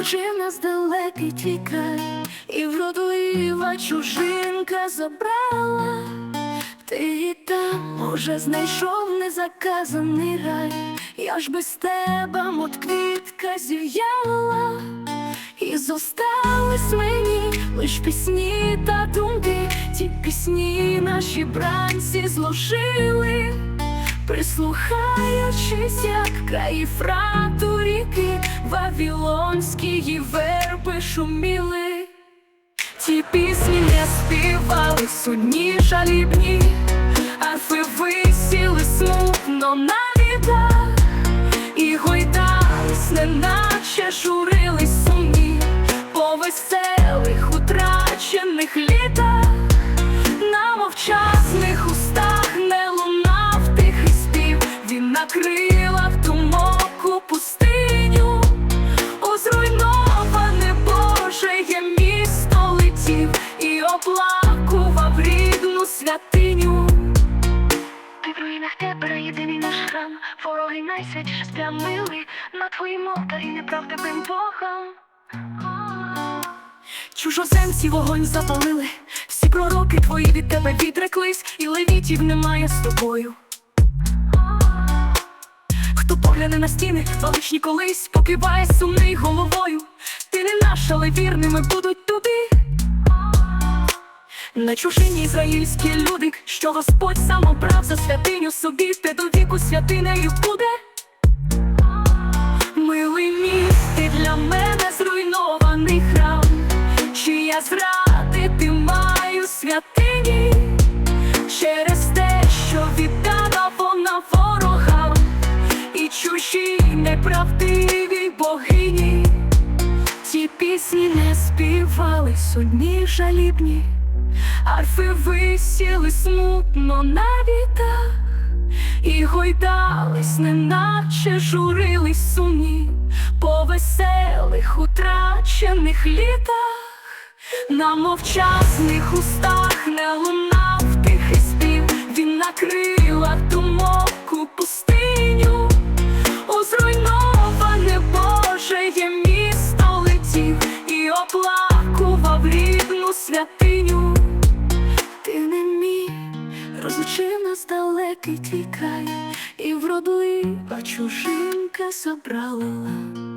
Розлучив нас далекий твій край, і вродлива чужинка забрала. Ти там, може, знайшов незаказаний рай, я ж без тебе, мот квітка зів'яла, і зостались мені лиш пісні та думки, ті пісні наші бранці зложили, прислухаючись, як краї фрату ріки, вавілонські верби шуміли. Ті пісні не співали судні жалібні, арфи висіли смутно на вітах, і гойдались, неначе журились сумні по веселих утрачених літах, на мовчасних устах не лунав тихий спів, він накрила в думок у святиню. Ти в руїнах тепер єдиний наш храм, вороги найсвятіше сплямили на твоїм алтарі неправдивим богам. Чужоземці вогонь запалили, всі пророки твої від тебе відреклись, і левітів немає з тобою. Хто погляне на стіни, величні колись покиває сумний головою. Ти не наш, але вірними будуть. На чужині ізраїльські люди, що Господь сам обрав за святиню собі, те до віку святинею буде. Милий мій, ти для мене зруйнований храм, чи я зрадити маю святині через те, що віддала вона ворогам і чужій неправдивій богині. Ті пісні не співали судні жалібні, арфи висіли смутно на вітах, і гойдались, неначе журились сумні по веселих утрачених літах, на мовчазних устах не лунав тихий спів, він накрила розлучив нас далекий тікай, і вродлива чужинка забрала.